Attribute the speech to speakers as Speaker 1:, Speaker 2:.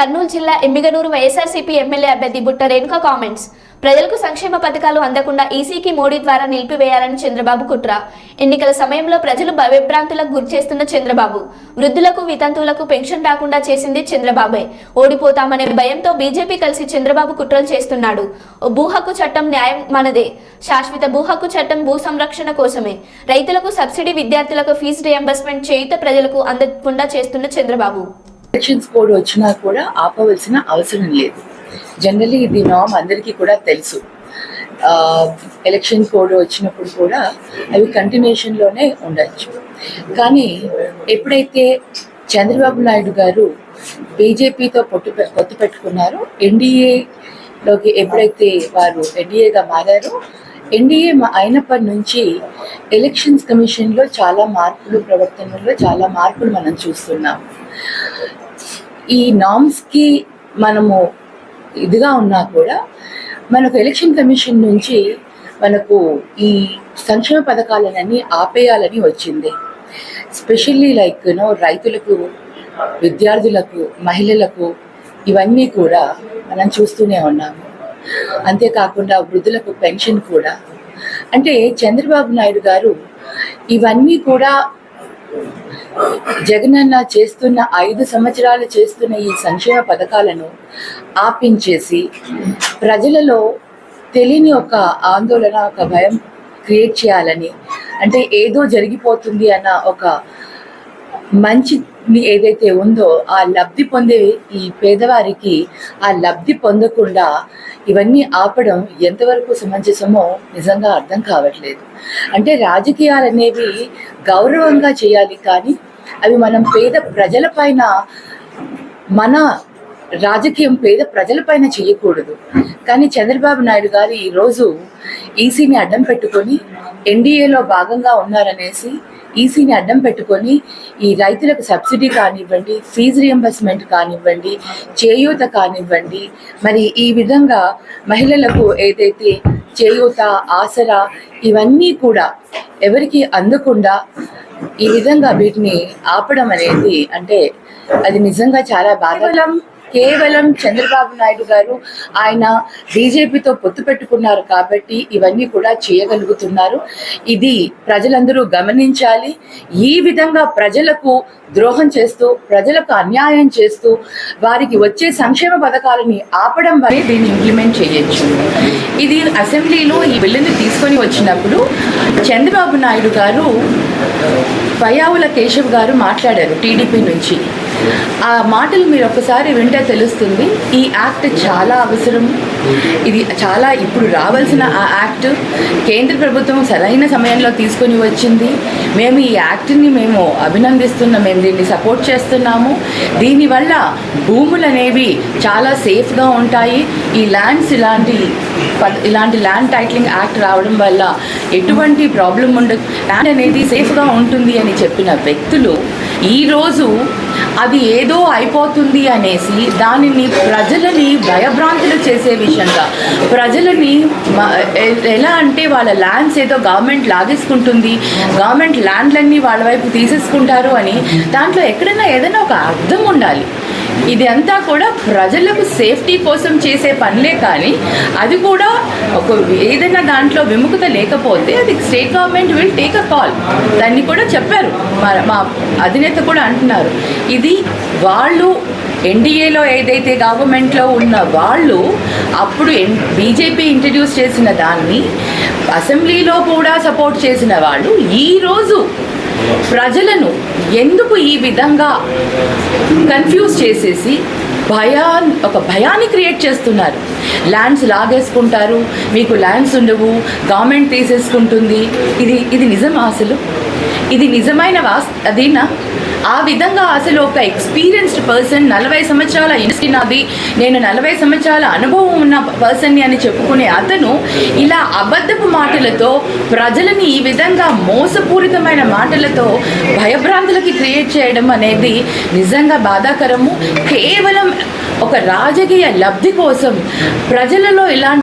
Speaker 1: కర్నూలు జిల్లా ఎమ్మిగనూరు వైఎస్ఆర్సీపీ ఎమ్మెల్యే అభ్యర్థి బుట్ట రేణుకా కామెంట్స్ ప్రజలకు సంక్షేమ పథకాలు అందకుండా ఈసీకి మోడీ ద్వారా నిలిపివేయాలని చంద్రబాబు కుట్ర. ఎన్నికల సమయంలో ప్రజలు భయభ్రాంతులకు గురి చేస్తున్న చంద్రబాబు. వృద్ధులకు వితంతువులకు పెన్షన్ రాకుండా చేసింది చంద్రబాబే. ఓడిపోతామనే భయంతో బీజేపీ కలిసి చంద్రబాబు కుట్రలు చేస్తున్నాడు. ఓ చట్టం న్యాయం మనదే. శాశ్వత భూహక్కు చట్టం భూ సంరక్షణ కోసమే. రైతులకు సబ్సిడీ విద్యార్థులకు ఫీజు రియంబర్స్మెంట్ చేయుత ప్రజలకు అందకుండా చేస్తున్న చంద్రబాబు.
Speaker 2: ఎలక్షన్స్ కోడ్ వచ్చినా కూడా ఆపవలసిన అవసరం లేదు. జనరలీ ఇది నామ్ అందరికీ కూడా తెలుసు. ఎలక్షన్ కోడ్ వచ్చినప్పుడు కూడా అవి కంటిన్యూషన్లోనే ఉండొచ్చు. కానీ ఎప్పుడైతే చంద్రబాబు నాయుడు గారు బీజేపీతో పొట్టు పొత్తు పెట్టుకున్నారో ఎన్డీఏలోకి ఎప్పుడైతే వారు ఎన్డీఏగా మారారో ఎన్డీఏ అయినప్పటి నుంచి ఎలక్షన్స్ కమిషన్లో చాలా మార్పులు ప్రవర్తనలో చాలా మార్పులు మనం చూస్తున్నాం. ఈ నామ్స్కి మనము ఇదిగా ఉన్నా కూడా మనకు ఎలక్షన్ కమిషన్ నుంచి మనకు ఈ సంక్షేమ పథకాలన్నీ ఆపేయాలని వచ్చింది. స్పెషల్లీ లైక్ యూనో రైతులకు విద్యార్థులకు మహిళలకు ఇవన్నీ కూడా మనం చూస్తూనే ఉన్నాము. అంతేకాకుండా వృద్ధులకు పెన్షన్ కూడా. అంటే చంద్రబాబు నాయుడు గారు ఇవన్నీ కూడా జగనన్న చేస్తున్న ఐదు సంవత్సరాలు చేస్తున్న ఈ సంక్షేమ పథకాలను ఆపించేసి ప్రజలలో తెలియని ఒక ఆందోళన ఒక భయం క్రియేట్ చేయాలని అంటే ఏదో జరిగిపోతుంది అన్న ఒక మంచి ఏదైతే ఉందో ఆ లబ్ధి పొందే ఈ పేదవారికి ఆ లబ్ధి పొందకుండా ఇవన్నీ ఆపడం ఎంతవరకు సమంజసమో నిజంగా అర్థం కావట్లేదు. అంటే రాజకీయాలు అనేవి గౌరవంగా చేయాలి కానీ అవి మనం పేద ప్రజలపైన మన రాజకీయం పేద ప్రజలపైన చేయకూడదు. కానీ చంద్రబాబు నాయుడు గారు ఈరోజు ఈసీని అడ్డం పెట్టుకొని ఎన్డీఏలో భాగంగా ఉన్నారనేసి ఈసీని అడ్డం పెట్టుకొని ఈ రైతులకు సబ్సిడీ కానివ్వండి ఫీజు రియంబర్స్మెంట్ కానివ్వండి చేయూత కానివ్వండి మరి ఈ విధంగా మహిళలకు ఏదైతే చేయూత ఆసరా ఇవన్నీ కూడా ఎవరికి అందకుండా ఈ విధంగా వీటిని ఆపడం అనేది అంటే అది నిజంగా చాలా బాధ కేవలం చంద్రబాబు నాయుడు గారు ఆయన బీజేపీతో పొత్తు పెట్టుకున్నారు కాబట్టి ఇవన్నీ కూడా చేయగలుగుతున్నారు. ఇది ప్రజలందరూ గమనించాలి. ఈ విధంగా ప్రజలకు ద్రోహం చేస్తూ ప్రజలకు అన్యాయం చేస్తూ వారికి వచ్చే సంక్షేమ పథకాలని ఆపడం వరే దీన్ని ఇంప్లిమెంట్ చేయొచ్చు. ఇది అసెంబ్లీలో ఈ బిల్లుని తీసుకొని వచ్చినప్పుడు చంద్రబాబు నాయుడు గారు పయావుల కేశవ్ గారు మాట్లాడారు టీడీపీ నుంచి. ఆ మాటలు మీరు ఒకసారి వింటే తెలుస్తుంది ఈ యాక్ట్ చాలా అవసరం. ఇది చాలా ఇప్పుడు రావాల్సిన ఆ యాక్ట్. కేంద్ర ప్రభుత్వం సరైన సమయంలో తీసుకొని వచ్చింది. మేము ఈ యాక్ట్ని మేము అభినందిస్తున్నాం మేము దీన్ని సపోర్ట్ చేస్తున్నాము. దీనివల్ల భూములు అనేవి చాలా సేఫ్గా ఉంటాయి. ఈ ల్యాండ్స్ ఇలాంటి ప- ఇలాంటి ల్యాండ్ టైటిలింగ్ యాక్ట్ రావడం వల్ల ఎటువంటి ప్రాబ్లం ఉండదు ల్యాండ్ అనేది సేఫ్గా ఉంటుంది అని చెప్పిన వ్యక్తులు ఈరోజు అది ఏదో అయిపోతుంది అనేసి దానిని ప్రజలని భయభ్రాంతులు చేసే విషయంగా. ప్రజలని మ- ఎలా అంటే వాళ్ళ ల్యాండ్స్ ఏదో గవర్నమెంట్ లాగేసుకుంటుంది. గవర్నమెంట్ ల్యాండ్లన్నీ వాళ్ళ వైపు తీసేసుకుంటారు అని దాంట్లో ఎక్కడైనా ఏదైనా ఒక అర్థం ఉండాలి. ఇది అంతా కూడా ప్రజలకు సేఫ్టీ కోసం చేసే పనులే కానీ అది కూడా ఒక ఏదైనా దాంట్లో విముఖత లేకపోతే అది state government will take a call. దాన్ని కూడా చెప్పారు. మా మా అధినేత కూడా అంటున్నారు. ఇది వాళ్ళు ఎన్డీఏలో ఏదైతే గవర్నమెంట్లో ఉన్న వాళ్ళు అప్పుడు ఎన్ బీజేపీ ఇంట్రడ్యూస్ చేసిన దాన్ని అసెంబ్లీలో కూడా సపోర్ట్ చేసిన వాళ్ళు ఈరోజు ప్రజలను ఎందుకు ఈ విధంగా కన్ఫ్యూజ్ చేసేసి భయా ఒక భయాన్ని క్రియేట్ చేస్తున్నారు? ల్యాండ్స్ లాగేసుకుంటారు మీకు ల్యాండ్స్ ఉండవు గవర్నమెంట్ తీసేసుకుంటుంది. ఇది ఇది నిజమా అసలు? ఇది నిజమైన వాస్ అదేనా? ఆ విధంగా అసలు ఒక ఎక్స్పీరియన్స్డ్ పర్సన్ నలభై సంవత్సరాల ఇండస్ట్రీ నాది నేను నలభై సంవత్సరాల అనుభవం ఉన్న పర్సన్ని అని చెప్పుకునే అతను ఇలా అబద్ధపు మాటలతో ప్రజలని ఈ విధంగా మోసపూరితమైన మాటలతో భయభ్రాంతులకి క్రియేట్ చేయడం అనేది నిజంగా బాధాకరము. కేవలం ఒక రాజకీయ లబ్ధి కోసం ప్రజలలో ఇలాంటి